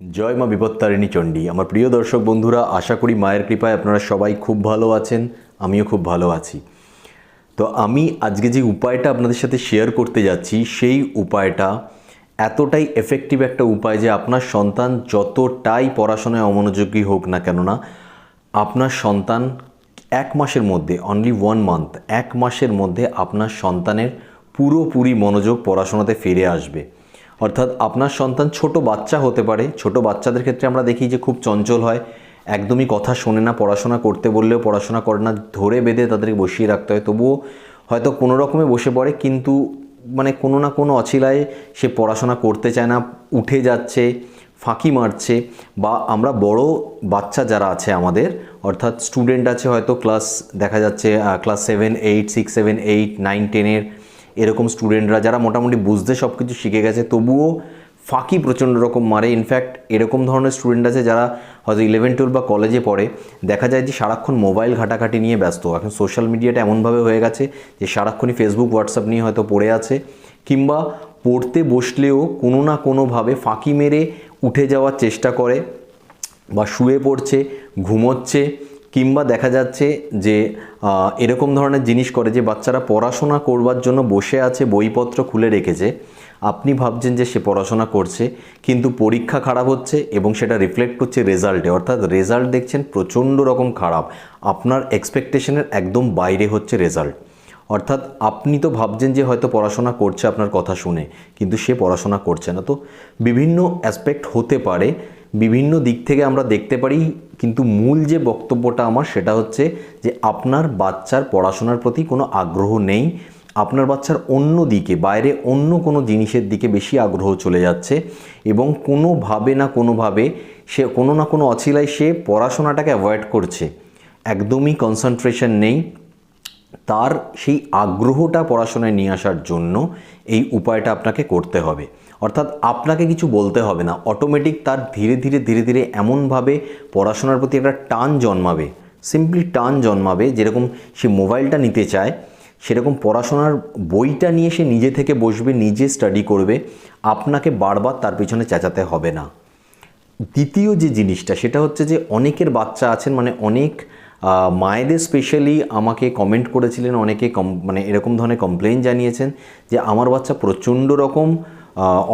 জয় মা বিপত্তারিণী চণ্ডী। আমার প্রিয় দর্শক বন্ধুরা, আশা করি মায়ের কৃপায় আপনারা সবাই খুব ভালো আছেন, আমিও খুব ভালো আছি। তো আমি আজকে যে উপায়টা আপনাদের সাথে শেয়ার করতে যাচ্ছি, সেই উপায়টা এতটাই এফেক্টিভ একটা উপায় যে আপনার সন্তান যতটাই পড়াশোনায় অমনোযোগী হোক না কেননা আপনার সন্তান এক মাসের মধ্যে অনলি ওয়ান মান্থ এক মাসের মধ্যে আপনার সন্তানের পুরোপুরি মনোযোগ পড়াশোনাতে ফিরে আসবে। অর্থাৎ আপনার সন্তান ছোট বাচ্চা হতে পারে, ছোট বাচ্চাদের ক্ষেত্রে আমরা দেখি যে খুব চঞ্চল হয়। একদমই কথা শোনে না, পড়াশোনা করতে বললেও পড়াশোনা করে না, ধরে বেঁধে তাদেরকে বসিয়ে রাখতে হয়। তবুও হয়তো কোনো রকমে বসে পড়ে, কিন্তু মানে কোনো না কোনো অছিলায় সে পড়াশোনা করতে চায় না, উঠে যাচ্ছে, ফাঁকি মারছে বা আমরা বড় বাচ্চা যারা আছে আমাদের, অর্থাৎ স্টুডেন্ট আছে হয়তো ক্লাস দেখা যাচ্ছে class seven, eight, six, seven, eight, nine, টেনের এরকম স্টুডেন্টরা যারা মোটামুটি বুঝতে সব কিছু শিখে গেছে, তবুও ফাঁকি প্রচণ্ড রকম মারে। ইনফ্যাক্ট এরকম ধরনের স্টুডেন্ট আছে যারা হয়তো ইলেভেন টুয়েলভ বা কলেজে পড়ে। দেখা যায় যে সারাক্ষণ মোবাইল ঘাটাঘাটি নিয়ে ব্যস্ত। এখন সোশ্যাল মিডিয়াটা এমনভাবে হয়ে গেছে যে সারাক্ষণই ফেসবুক হোয়াটসঅ্যাপ নিয়ে হয়তো পড়ে আছে কিংবা পড়তে বসলেও কোনো না কোনোভাবে ফাঁকি মেরে উঠে যাওয়ার চেষ্টা করে বা শুয়ে পড়ছে, ঘুমোচ্ছে। কিংবা দেখা যাচ্ছে যে এরকম ধরনের জিনিস করে যে বাচ্চারা পড়াশোনা করবার জন্য বসে আছে, বইপত্র খুলে রেখেছে, আপনি ভাবছেন যে সে পড়াশোনা করছে, কিন্তু পরীক্ষা খারাপ হচ্ছে এবং সেটা রিফ্লেক্ট করছে রেজাল্টে অর্থাৎ রেজাল্ট দেখছেন প্রচণ্ড রকম খারাপ। আপনার এক্সপেকটেশনের একদম বাইরে হচ্ছে রেজাল্ট অর্থাৎ আপনি তো ভাবছেন যে হয়তো পড়াশোনা করছে আপনার কথা শুনে, কিন্তু সে পড়াশোনা করছে না। তো বিভিন্ন অ্যাসপেক্ট হতে পারে বিভিন্ন দিক থেকে আমরা দেখতে পারি, কিন্তু মূল যে বক্তব্যটা আমার সেটা হচ্ছে যে আপনার বাচ্চার পড়াশোনার প্রতি কোনো আগ্রহ নেই, আপনার বাচ্চার অন্য দিকে, বাইরে অন্য কোনো জিনিসের দিকে বেশি আগ্রহ চলে যাচ্ছে এবং কোনোভাবে না কোনোভাবে সে কোনো না কোনো অছিলায় সে পড়াশোনাটাকে অ্যাভয়েড করছে। একদমই কনসেন্ট্রেশন নেই। তার সেই আগ্রহটা পড়াশোনায় নিয়ে আসার জন্য এই উপায়টা আপনাকে করতে হবে। অর্থাৎ আপনাকে কিছু বলতে হবে না। অটোমেটিক তার ধীরে ধীরে ধীরে ধীরে এমনভাবে পড়াশোনার প্রতি একটা টান জন্মাবে। সিম্পলি টান জন্মাবে, যেরকম সে মোবাইলটা নিতে চায়, সেরকম পড়াশোনার বইটা নিয়ে সে নিজে থেকে বসবে, নিজে স্টাডি করবে, আপনাকে বারবার তার পিছনে চেঁচাতে হবে না। দ্বিতীয় যে জিনিসটা, সেটা হচ্ছে যে অনেকের বাচ্চা আছেন মানে অনেক মায়েদের স্পেশালি আমাকে কমেন্ট করেছিলেন, অনেকে কম মানে এরকম ধরনের কমপ্লেন জানিয়েছেন যে, আমার বাচ্চা প্রচণ্ড রকম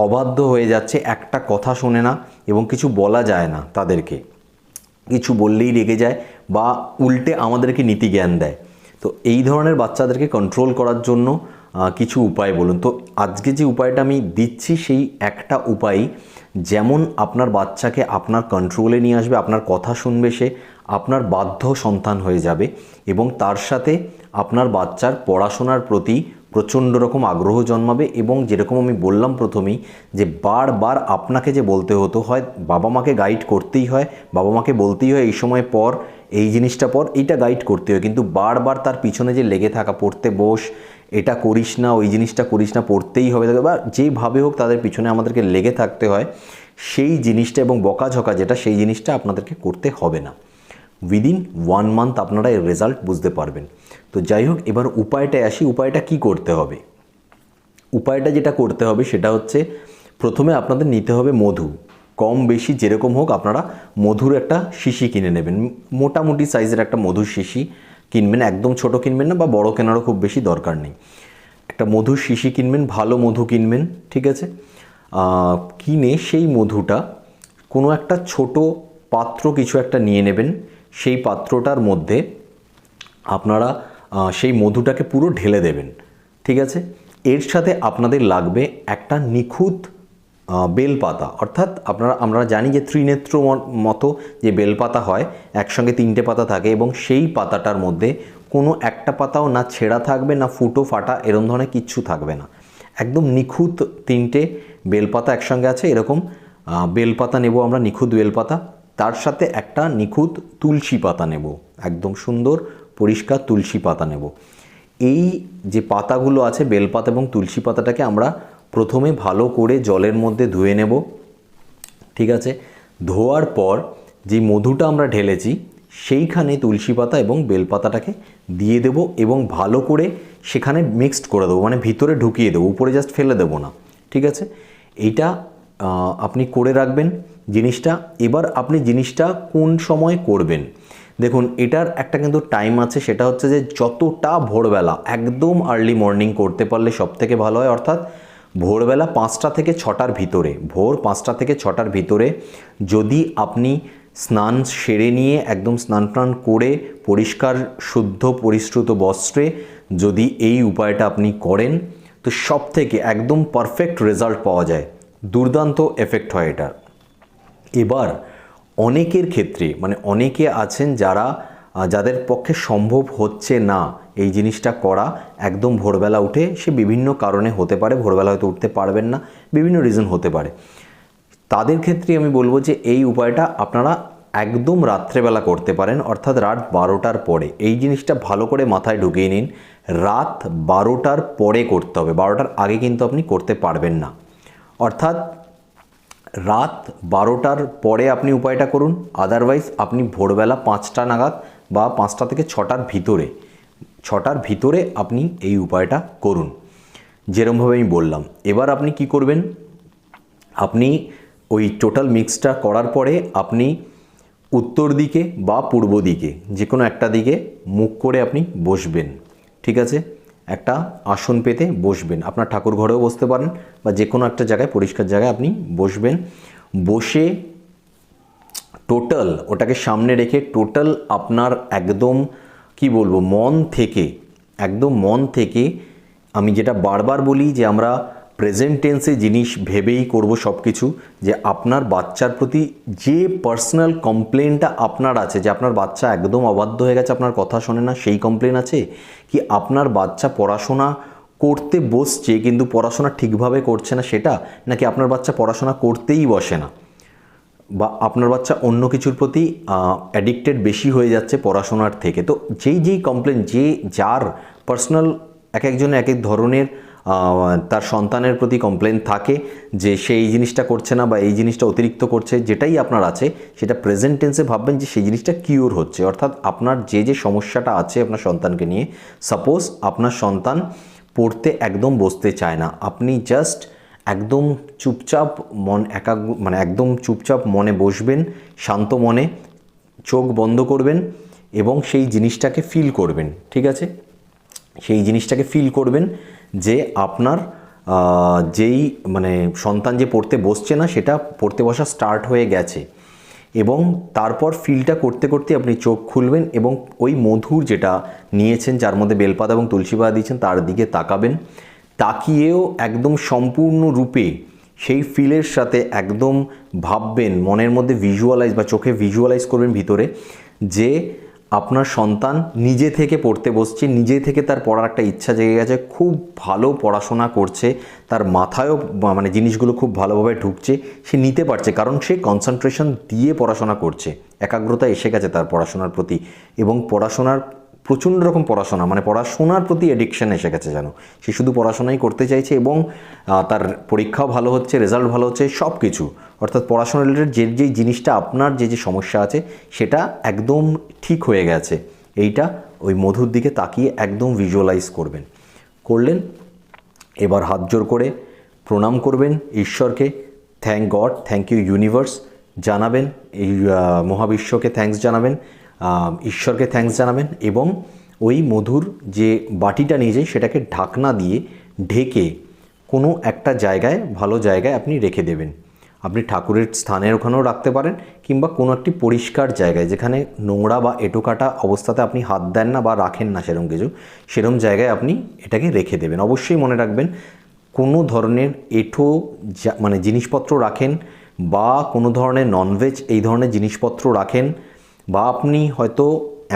অবাধ্য হয়ে যাচ্ছে, একটা কথা শোনে না এবং কিছু বলা যায় না তাদেরকে। কিছু বললেই রেগে যায় বা উল্টে আমাদেরকে নীতি জ্ঞান দেয়। তো এই ধরনের বাচ্চাদেরকে কন্ট্রোল করার জন্য কিছু উপায় বলুন। তো আজকে যে উপায়টা আমি দিচ্ছি, সেই একটা উপায়, যেমন আপনার বাচ্চাকে আপনার কন্ট্রোলে নিয়ে আসবে, আপনার কথা শুনবে সে, আপনার বাধ্য সন্তান হয়ে যাবে এবং তার সাথে আপনার বাচ্চার পড়াশোনার প্রতি প্রচণ্ড রকম আগ্রহ জন্মাবে এবং যেরকম আমি বললাম প্রথমেই যে বারবার আপনাকে যে বলতে হতো হয়, বাবা মাকে গাইড করতেই হয়, বাবা মাকে বলতেই হয় এই সময় পর, এই জিনিসটা পর, এইটা গাইড করতে হয়। কিন্তু বারবার তার পিছনে যে লেগে থাকা, পড়তে বস, এটা করিস না, ওই জিনিসটা করিস না, পড়তেই হবে বা যেভাবে হোক তাদের পিছনে আমাদেরকে লেগে থাকতে হয়, সেই জিনিসটা এবং বকাঝকা যেটা, সেই জিনিসটা আপনাদেরকে করতে হবে না। উইদিন ওয়ান মান্থ আপনারা এর রেজাল্ট বুঝতে পারবেন। তো যাই হোক, এবার উপায়টায় আসি, উপায়টা কি করতে হবে? উপায়টা যেটা করতে হবে সেটা হচ্ছে, প্রথমে আপনাদের নিতে হবে মধু। কম বেশি যেরকম হোক আপনারা মধুর একটা শিশি কিনে নেবেন। মোটামুটি সাইজের একটা মধুর শিশি কিনবেন, একদম ছোট কিনবেন না বা বড় কেনারও খুব বেশি দরকার নেই। একটা মধুর শিশি কিনবেন, ভালো মধু কিনবেন, ঠিক আছে? কিনে সেই মধুটা কোনো একটা ছোট পাত্র কিছু একটা নিয়ে নেবেন। সেই পাত্রটার মধ্যে আপনারা সেই মধুটাকে পুরো ঢেলে দেবেন, ঠিক আছে? এর সাথে আপনাদের লাগবে একটা নিখুঁত বেলপাতা। অর্থাৎ আপনারা, আমরা জানি যে ত্রিনেত্র মতো যে বেলপাতা হয়, একসঙ্গে তিনটে পাতা থাকে এবং সেই পাতাটার মধ্যে কোনো একটা পাতাও না ছেঁড়া থাকবে, না ফুটো ফাটা, এরম ধরনের কিচ্ছু থাকবে না। একদম নিখুঁত তিনটে বেলপাতা একসঙ্গে আছে, এরকম বেলপাতা নেব আমরা, নিখুঁত বেলপাতা। তার সাথে একটা নিখুঁত তুলসী পাতা নেব, একদম সুন্দর পরিষ্কার তুলসী পাতা নেব। এই যে পাতাগুলো আছে, বেলপাতা এবং তুলসী পাতাটাকে আমরা প্রথমে ভালো করে জলের মধ্যে ধুয়ে নেব। ঠিক আছে? ধোয়ার পর যে মধুটা আমরা ঢেলেছি, সেইখানে তুলসী পাতা এবং বেলপাতাটাকে দিয়ে দেব এবং ভালো করে সেখানে মিক্সড করে দেবো। মানে ভিতরে ঢুকিয়ে দেবো, উপরে জাস্ট ফেলে দেবো না। ঠিক আছে? এইটা আপনি করে রাখবেন জিনিসটা। এবার আপনি জিনিসটা কোন সময় করবেন? দেখুন, এটার একটা কিন্তু টাইম আছে, সেটা হচ্ছে যে যতটা ভোরবেলা, একদম আর্লি মর্নিং করতে পারলে সব থেকে ভালো হয়, অর্থাৎ ভোরবেলা পাঁচটা থেকে ছটার ভিতরে, ভোর পাঁচটা থেকে ছটার ভিতরে যদি আপনি স্নান সেরে নিয়ে একদম স্নান টান করে পরিষ্কার, শুদ্ধ, পরিশ্রুত বস্ত্রে যদি এই উপায়টা আপনি করেন, তো সব থেকে একদম পারফেক্ট রেজাল্ট পাওয়া যায়। দুর্দান্ত এফেক্ট হয় এটার এবার অনেকের ক্ষেত্রে মানে অনেকে আছেন যারা যাদের পক্ষে সম্ভব হচ্ছে না এই জিনিসটা করা, একদম ভোরবেলা উঠে সে বিভিন্ন কারণে হতে পারে, ভোরবেলা হয়তো উঠতে পারবেন না, বিভিন্ন রিজন হতে পারে। তাদের ক্ষেত্রে আমি বলব যে এই উপায়টা আপনারা একদম রাত্রেবেলা করতে পারেন, অর্থাৎ রাত বারোটার পরে। এই জিনিসটা ভালো করে মাথায় ঢুকিয়ে নিন, রাত বারোটার পরে করতে হবে, বারোটার আগে কিন্তু আপনি করতে পারবেন না। অর্থাৎ রাত বারোটার পরে আপনি উপায়টা করুন। আদারওয়াইজ আপনি ভোরবেলা পাঁচটা নাগাদ বা পাঁচটা থেকে ছটার ভিতরে ছটার ভিতরে আপনি এই উপায়টা করুন। যেরমভাবে আমি বললাম, এবার আপনি কি করবেন? আপনি ওই টোটাল মিক্সটা করার পরে আপনি উত্তর দিকে বা পূর্ব দিকে যে কোনো একটা দিকে মুখ করে আপনি বসবেন। ঠিক আছে? একটা আসন পেতে বসবেন। আপনার ঠাকুর ঘরেও বসতে পারেন বা যে কোনো একটা জায়গায়, পরিষ্কার জায়গায় আপনি বসবেন। বসে টোটাল, ওটাকে সামনে রেখে টোটাল আপনার একদম, কি বলব, মন থেকে, একদম মন থেকে আমি যেটা বারবার বলি যে আমরা প্রেজেন্ট টেন্সে জিনিস ভেবেই করব সব কিছু যে আপনার বাচ্চার প্রতি যে পার্সোনাল কমপ্লেনটা আপনার আছে, যে আপনার বাচ্চা একদম অবাধ্য হয়ে গেছে, আপনার কথা শোনে না, সেই কমপ্লেন আছে? কি আপনার বাচ্চা পড়াশোনা করতে বসছে, কিন্তু পড়াশোনা ঠিকভাবে করছে না সেটা? নাকি আপনার বাচ্চা পড়াশোনা করতেই বসে না? বা আপনার বাচ্চা অন্য কিছুর প্রতি অ্যাডিক্টেড বেশি হয়ে যাচ্ছে পড়াশোনার থেকে? তো যেই যেই কমপ্লেন যে যার পার্সোনাল এক একজনের এক এক ধরনের তার সন্তানের প্রতি কমপ্লেন থাকে যে সে এই জিনিসটা করছে না বা এই জিনিসটা অতিরিক্ত করছে, যেটাই আপনার আছে, সেটা প্রেজেন্ট টেন্সে ভাববেন যে সেই জিনিসটা কিওর হচ্ছে। অর্থাৎ আপনার যে যে সমস্যাটা আছে আপনার সন্তানকে নিয়ে সাপোজ আপনার সন্তান পড়তে একদম বসতে চায় না, আপনি জাস্ট একদম চুপচাপ মন একাগ মানে একদম চুপচাপ মনে বসবেন, শান্ত মনে চোখ বন্ধ করবেন এবং সেই জিনিসটাকে ফিল করবেন, ঠিক আছে? সেই জিনিসটাকে ফিল করবেন যে আপনার যেই মানে সন্তান যে পড়তে বসছে না, সেটা পড়তে বসা স্টার্ট হয়ে গেছে। এবং তারপর ফিলটা করতে করতে আপনি চোখ খুলবেন এবং ওই মধুর যেটা নিয়েছেন, যার মধ্যে বেলপাতা এবং তুলসী পাতা দিয়েছেন, তার দিকে তাকাবেন। তাকিয়েও একদম সম্পূর্ণরূপে সেই ফিলের সাথে একদম ভাববেন, মনের মধ্যে ভিজুয়ালাইজ বা চোখে ভিজুয়ালাইজ করবেন ভিতরে যে আপনার সন্তান নিজে থেকে পড়তে বসছে, নিজে থেকে তার পড়ার একটা ইচ্ছা জেগে গেছে, খুব ভালো পড়াশোনা করছে, তার মাথায়ও মানে জিনিসগুলো খুব ভালোভাবে ঢুকছে, সে নিতে পারছে, কারণ সে কনসেন্ট্রেশন দিয়ে পড়াশোনা করছে, একাগ্রতা এসে গেছে তার পড়াশোনার প্রতি এবং পড়াশোনার প্রচণ্ড রকম পড়াশোনা মানে পড়াশোনার প্রতি অ্যাডিকশন এসে গেছে যেন। সে শুধু পড়াশোনাই করতে চাইছে এবং তার পরীক্ষাও ভালো হচ্ছে রেজাল্ট ভালো হচ্ছে সব কিছু অর্থাৎ পড়াশোনা রিলেটেড যে যেই জিনিসটা আপনার যে যে সমস্যা আছে, সেটা একদম ঠিক হয়ে গেছে। এইটা ওই মধুর দিকে তাকিয়ে একদম ভিজুয়ালাইজ করবেন। করলেন, এবার হাত জোর করে প্রণাম করবেন ঈশ্বরকে। Thank God thank you universe জানাবেন এই মহাবিশ্বকে থ্যাঙ্কস জানাবেন। ঈশ্বরকে থ্যাঙ্কস জানাবেন এবং ওই মধুর যে বাটিটা নিয়ে যাই সেটাকে ঢাকনা দিয়ে ঢেকে কোনো একটা জায়গায়, ভালো জায়গায় আপনি রেখে দেবেন। আপনি ঠাকুরের স্থানের ওখানেও রাখতে পারেন কিংবা কোনো একটি পরিষ্কার জায়গায় যেখানে নোংরা বা এঁটোকাটা অবস্থাতে আপনি হাত দেন না বা রাখেন না সেরকম কিছু, সেরকম জায়গায় আপনি এটাকে রেখে দেবেন। অবশ্যই মনে রাখবেন কোনো ধরনের এঁঠো মানে জিনিসপত্র রাখেন বা কোনো ধরনের ননভেজ এই ধরনের জিনিসপত্র রাখেন বা আপনি হয়তো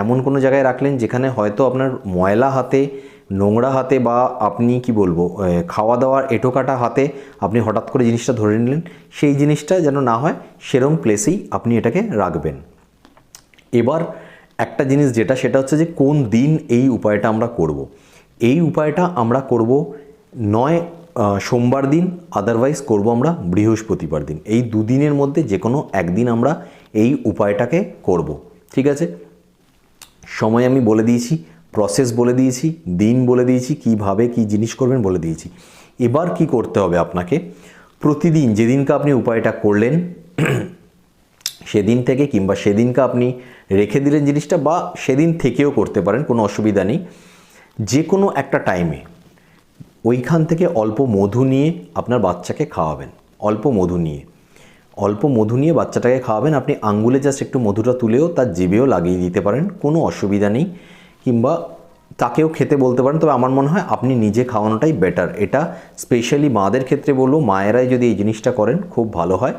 এমন কোনো জায়গায় রাখলেন যেখানে হয়তো আপনার ময়লা হাতে, নোংরা হাতে বা আপনি কি বলব খাওয়া দাওয়ার এঁটোকাটা হাতে আপনি হঠাৎ করে জিনিসটা ধরে নিলেন, সেই জিনিসটা যেন না হয় সেরম প্লেসেই আপনি এটাকে রাখবেন এবার একটা জিনিস যেটা, সেটা হচ্ছে যে কোন দিন এই উপায়টা আমরা করব। এই উপায়টা আমরা করব নয় সোমবার দিন আদারওয়াইজ করব আমরা বৃহস্পতিবার দিন। এই দুদিনের মধ্যে যে কোনো একদিন আমরা এই উপায়টাকে করব। ঠিক আছে? সময় আমি বলে দিয়েছি প্রসেস বলে দিয়েছি, দিন বলে দিয়েছি, কীভাবে কি জিনিস করবেন বলে দিয়েছি। এবার কি করতে হবে আপনাকে? প্রতিদিন যেদিনকে আপনি উপায়টা করলেন, সেদিন থেকে কিংবা সেদিনকে আপনি রেখে দিলেন জিনিসটা বা সেদিন থেকেও করতে পারেন, কোনো অসুবিধা নেই। যে কোনো একটা টাইমে ওইখান থেকে অল্প মধু নিয়ে আপনার বাচ্চাকে খাওয়াবেন, অল্প মধু নিয়ে। অল্প মধু নিয়ে বাচ্চাটাকে খাওয়াবেন, আপনি আঙ্গুলে জাস্ট একটু মধুটা তুলেও তার জিভেও লাগিয়ে দিতে পারেন, কোনো অসুবিধা নেই। কিংবা তাকেও খেতে বলতে পারেন, তবে আমার মনে হয় আপনি নিজে খাওয়ানোটাই বেটার এটা স্পেশালি মাদের ক্ষেত্রে বলব, মায়েরাই যদি এই জিনিসটা করেন, খুব ভালো হয়।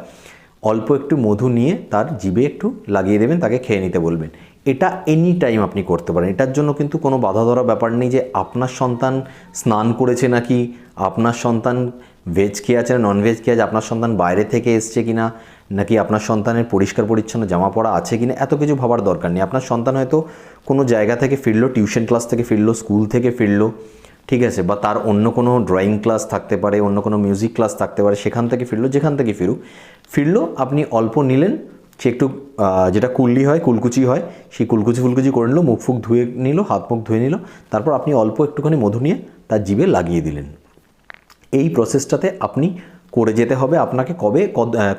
অল্প একটু মধু নিয়ে তার জিভে একটু লাগিয়ে দেবেন, তাকে খেয়ে নিতে বলবেন। এটা এনি টাইম আপনি করতে পারেন। এটার জন্য কিন্তু কোনো বাধা ধরা ব্যাপার নেই যে আপনার সন্তান স্নান করেছে নাকি, আপনার সন্তান ভেজ খেয়ে আছে না নন ভেজ খেয়ে আছে, আপনার সন্তান বাইরে থেকে এসছে কি না নাকি আপনার সন্তানের পরিষ্কার পরিচ্ছন্ন জামা পড়া আছে কি না এত কিছু ভাবার দরকার নেই। আপনার সন্তান হয়তো কোনো জায়গা থেকে ফিরলো টিউশন ক্লাস থেকে ফিরলো স্কুল থেকে ফিরলো, ঠিক আছে, বা তার অন্য কোনো ড্রয়িং ক্লাস থাকতে পারে, অন্য কোনো মিউজিক ক্লাস থাকতে পারে, সেখান থেকে ফিরলো, যেখান থেকে ফিরুক। ফিরলো, আপনি অল্প নিলেন সে একটু যেটা কুল্লি হয়, কুলকুচি হয়, সেই কুলকুচি ফুলকুচি করে নিল, মুখ ফুক ধুয়ে নিল, হাত মুখ ধুয়ে নিল, তারপর আপনি অল্প একটুখানি মধু নিয়ে তার জিভে লাগিয়ে দিলেন। এই প্রসেসটাতে আপনি করে যেতে হবে আপনাকে কবে?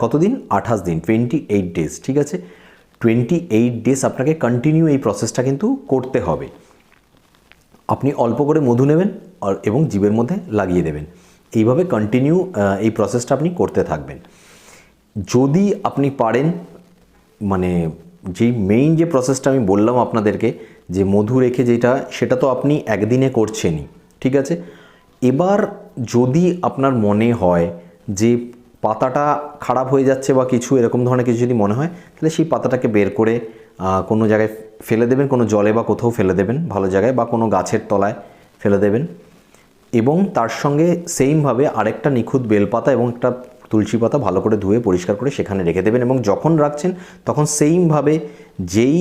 কতদিন? আঠাশ দিন টোয়েন্টি এইট ডেজ ঠিক আছে? টোয়েন্টি এইট ডেজ আপনাকে কন্টিনিউ এই প্রসেসটা কিন্তু করতে হবে। আপনি অল্প করে মধু নেবেন আর, এবং জীবের মধ্যে লাগিয়ে দেবেন। এইভাবে কন্টিনিউ এই প্রসেসটা আপনি করতে থাকবেন। যদি আপনি পারেন মানে যেই মেইন যে প্রসেসটা আমি বললাম আপনাদেরকে, যে মধু রেখে যেটা, সেটা তো আপনি একদিনে করছেনই, ঠিক আছে? এবার যদি আপনার মনে হয় যে পাতাটা খারাপ হয়ে যাচ্ছে বা কিছু এরকম ধরনের কিছু যদি মনে হয়, তাহলে সেই পাতাটাকে বের করে কোনো জায়গায় ফেলে দেবেন, কোনো জলে বা কোথাও ফেলে দেবেন, ভালো জায়গায়, বা কোনো গাছের তলায় ফেলে দেবেন। এবং তার সঙ্গে সেইমভাবে আরেকটা নিখুঁত বেলপাতা এবং একটা তুলসী পাতা ভালো করে ধুয়ে পরিষ্কার করে সেখানে রেখে দেবেন এবং যখন রাখছেন তখন সেইমভাবে যেই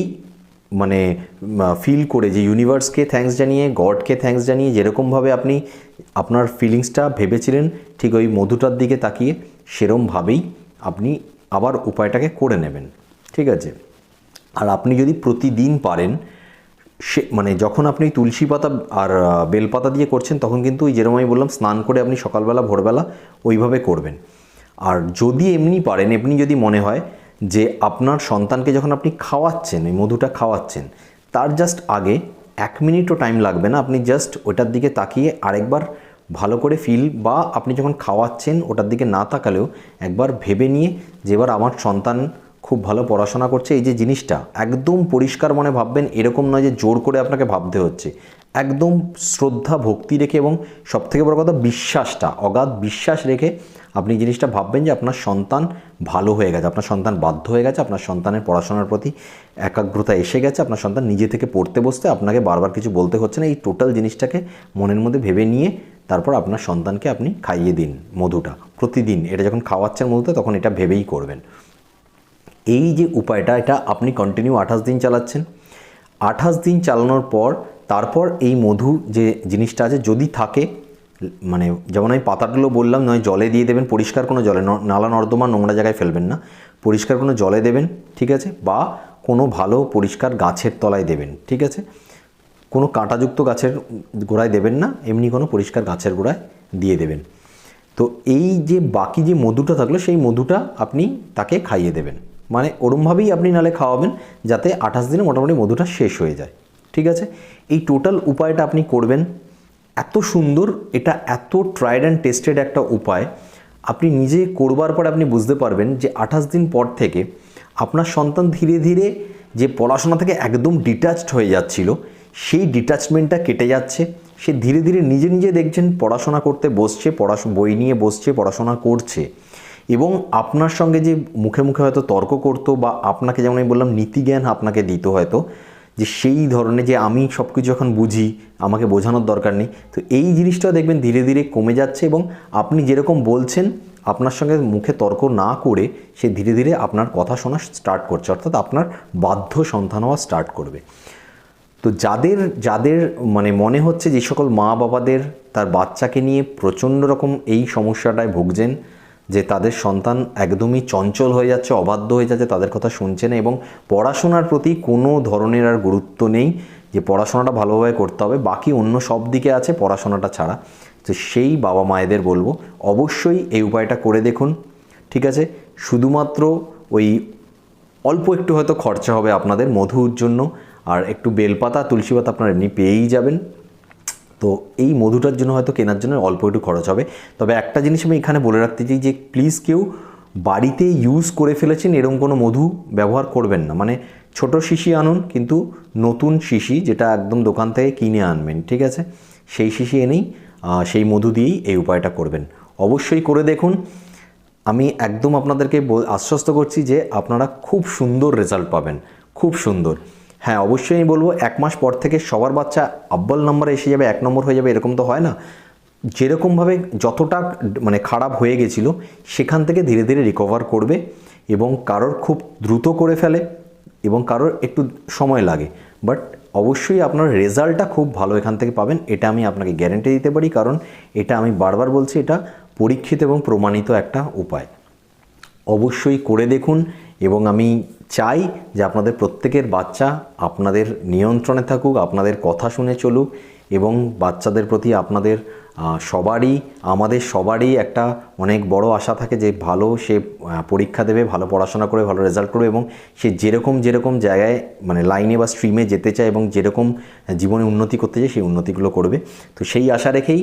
মানে ফিল করে যে ইউনিভার্সকে থ্যাঙ্কস জানিয়ে গডকে থ্যাঙ্কস জানিয়ে যেরকমভাবে আপনি আপনার ফিলিংসটা ভেবেছিলেন, ঠিক ওই মধুটার দিকে তাকিয়ে সেরমভাবেই আপনি আবার উপায়টাকে করে নেবেন। ঠিক আছে? আর আপনি যদি প্রতিদিন পারেন, সে মানে যখন আপনি তুলসী পাতা আর বেলপাতা দিয়ে করছেন তখন কিন্তু ওই যেরকম আমি বললাম, স্নান করে আপনি সকালবেলা, ভোরবেলা ওইভাবে করবেন। আর যদি এমনি পারেন, এমনি যদি মনে হয় যে আপনার সন্তানকে যখন আপনি খাওয়াচ্ছেন, ওই মধুটা খাওয়াচ্ছেন, তার জাস্ট আগে এক মিনিটও টাইম লাগবে না। আপনি জাস্ট ওটার দিকে তাকিয়ে আরেকবার ভালো করে ফিল বা আপনি যখন খাওয়াচ্ছেন, ওটার দিকে না তাকালেও একবার ভেবে নিয়ে যে এবার আমার সন্তান খুব ভালো পড়াশোনা করছে, এই যে জিনিসটা একদম পরিষ্কার মনে ভাববেন, এরকম নয় যে জোর করে আপনাকে ভাবতে হচ্ছে। একদম শ্রদ্ধা, ভক্তি রেখে এবং সবথেকে বড় কথা, বিশ্বাসটা, অগাধ বিশ্বাস রেখে আপনি জিনিসটা ভাববেন যে আপনার সন্তান ভালো হয়ে গেছে, আপনার সন্তান বাধ্য হয়ে গেছে, আপনার সন্তানের পড়াশোনার প্রতি একাগ্রতা এসে গেছে, আপনার সন্তান নিজে থেকে পড়তে বসতে আপনাকে বারবার কিছু বলতে হচ্ছে না, এই টোটাল জিনিসটাকে মনের মধ্যে ভেবে নিয়ে তারপর আপনার সন্তানকে আপনি খাইয়ে দিন মধুটা প্রতিদিন। এটা যখন খাওয়াচ্ছেন মধুটা তখন এটা ভেবেই করবেন। এই যে উপায়টা, এটা আপনি কন্টিনিউ আঠাশ দিন চালাচ্ছেন। আঠাশ দিন চালানোর পর, তারপর এই মধু যে জিনিসটা আছে, যদি থাকে মানে যেমন আমি পাতাগুলো বললাম, নয় জলে দিয়ে দেবেন, পরিষ্কার কোনো জলে নালা, নর্দমা, নোংরা জায়গায় ফেলবেন না। পরিষ্কার কোনো জলে দেবেন, ঠিক আছে? বা কোনো ভালো পরিষ্কার গাছের তলায় দেবেন, ঠিক আছে? কোনো কাঁটাযুক্ত গাছের গোড়ায় দেবেন না, এমনি কোনো পরিষ্কার গাছের গোড়ায় দিয়ে দেবেন। তো এই যে বাকি যে মধুটা থাকল, সেই মধুটা আপনি তাকে খাইয়ে দেবেন। মানে ওরমভাবেই আপনি নালে খাওয়াবেন, যাতে আঠাশ দিনে মোটামুটি মধুটা শেষ হয়ে যায়, ঠিক আছে? এই টোটাল উপায়টা আপনি করবেন এত সুন্দর, এটা এত ট্রাইড অ্যান্ড টেস্টেড একটা উপায়। আপনি নিজে করবার পরে আপনি বুঝতে পারবেন যে আঠাশ দিন পর থেকে আপনার সন্তান ধীরে ধীরে যে পড়াশোনা থেকে একদম ডিটাচড হয়ে যাচ্ছিল, সেই ডিটাচমেন্টটা কেটে যাচ্ছে। সে ধীরে ধীরে নিজে নিজে দেখছেন পড়াশোনা করতে বসছে পড়াশোনা বই নিয়ে বসছে, পড়াশোনা করছে। এবং আপনার সঙ্গে যে মুখে মুখে হয়তো তর্ক করতো বা আপনাকে যেমন আমি বললাম, নীতিজ্ঞান আপনাকে দিত হয়তো যে সেই ধরনের যে আমি সব কিছু এখন বুঝি, আমাকে বোঝানোর দরকার নেই, তো এই জিনিসটাও দেখবেন ধীরে ধীরে কমে যাচ্ছে এবং আপনি যেরকম বলছেন, আপনার সঙ্গে মুখে তর্ক না করে সে ধীরে ধীরে আপনার কথা শোনা স্টার্ট করছে, অর্থাৎ আপনার বাধ্য সন্তান হওয়া স্টার্ট করবে। তো যাদের যাদের মানে মনে হচ্ছে যে সকল মা বাবাদের তার বাচ্চাকে নিয়ে প্রচণ্ড রকম এই সমস্যাটায় ভুগছেন যে তাদের সন্তান একদমই চঞ্চল হয়ে যাচ্ছে, অবাধ্য হয়ে যাচ্ছে, তাদের কথা শুনছে না এবং পড়াশোনার প্রতি কোনো ধরনের আর গুরুত্ব নেই যে পড়াশোনাটা ভালোভাবে করতে হবে। বাকি অন্য সব দিকে আছে পড়াশোনাটা ছাড়া। তো সেই বাবা মায়েদের বলব, অবশ্যই এই উপায়টা করে দেখুন, ঠিক আছে? শুধুমাত্র ওই অল্প একটু হয়তো খরচা হবে আপনাদের মধুর জন্য, আর একটু বেলপাতা, তুলসী পাতা আপনারা এমনি পেয়েই যাবেন। তো এই মধুটার জন্য হয়তো কেনার জন্য অল্প একটু খরচ হবে। তবে একটা জিনিস আমি এখানে বলে রাখতে চাই যে প্লিজ কেউ বাড়িতে ইউজ করে ফেলেছেন এরকম কোনো মধু ব্যবহার করবেন না। মানে ছোট শিশি আনুন, কিন্তু নতুন শিশি যেটা একদম দোকান থেকে কিনে আনবেন, ঠিক আছে? সেই শিশি এনেই সেই মধু দিয়েই এই উপায়টা করবেন। অবশ্যই করে দেখুন। আমি একদম আপনাদেরকে আশ্বস্ত করছি যে আপনারা খুব সুন্দর রেজাল্ট পাবেন। খুব সুন্দর। হ্যাঁ অবশ্যই আমি বলব, এক মাস পর থেকে সবার বাচ্চা আব্বাল নম্বরে এসে যাবে, এক নম্বর হয়ে যাবে, এরকম তো হয় না। যেরকমভাবে যতটা মানে খারাপ হয়ে গেছিল, সেখান থেকে ধীরে ধীরে রিকভার করবে এবং কারোর খুব দ্রুত করে ফেলে এবং কারোর একটু সময় লাগে। বাট অবশ্যই আপনার রেজাল্টটা খুব ভালো এখান থেকে পাবেন, এটা আমি আপনাকে গ্যারেন্টি দিতে পারি, কারণ এটা আমি বারবার বলছি, এটা পরীক্ষিত এবং প্রমাণিত একটা উপায়। অবশ্যই করে দেখুন এবং আমি চাই যে আপনাদের প্রত্যেকের বাচ্চা আপনাদের নিয়ন্ত্রণে থাকুক, আপনাদের কথা শুনে চলুক এবং বাচ্চাদের প্রতি আপনাদের সবারই, আমাদের সবারই একটা অনেক বড় আশা থাকে যে ভালো সে পরীক্ষা দেবে, ভালো পড়াশোনা করে ভালো রেজাল্ট করবে এবং সে যেরকম যেরকম জায়গায় মানে লাইনে বা স্ট্রিমে যেতে চায় এবং যেরকম জীবনে উন্নতি করতে চায় সেই উন্নতিগুলো করবে। তো সেই আশা রেখেই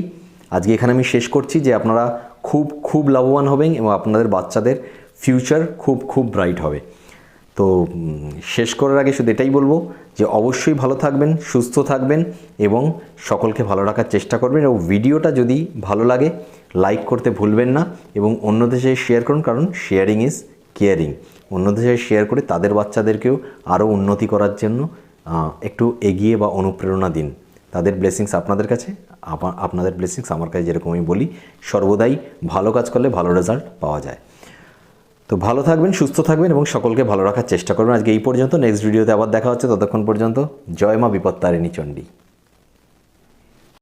আজকে এখানে আমি শেষ করছি যে আপনারা খুব খুব লাভবান হবেন এবং আপনাদের বাচ্চাদের ফিউচার খুব খুব ব্রাইট হবে। তো শেষ করার আগে শুধু এটাই বলব যে অবশ্যই ভালো থাকবেন, সুস্থ থাকবেন এবং সকলকে ভালো রাখার চেষ্টা করবেন এবং ভিডিওটা যদি ভালো লাগে লাইক করতে ভুলবেন না এবং অন্যদের সাথে শেয়ার করুন কারণ শেয়ারিং ইজ কেয়ারিং অন্যদের সাথে শেয়ার করে তাদের বাচ্চাদেরকেও আরও উন্নতি করার জন্য একটু এগিয়ে বা অনুপ্রেরণা দিন। তাদের ব্লেসিংস আপনাদের কাছে, আপা- আপনাদের ব্লেসিংস আমার কাছে যেরকম আমি বলি, সর্বদাই ভালো কাজ করলে ভালো রেজাল্ট পাওয়া যায়। তো ভালো থাকবেন, সুস্থ থাকবেন এবং সকলকে ভালো রাখার চেষ্টা করবেন। আজকে এই পর্যন্ত নেক্সট ভিডিওতে আবার দেখা হচ্ছে, ততক্ষণ পর্যন্ত, জয় মা বিপত্তারিণী চণ্ডী।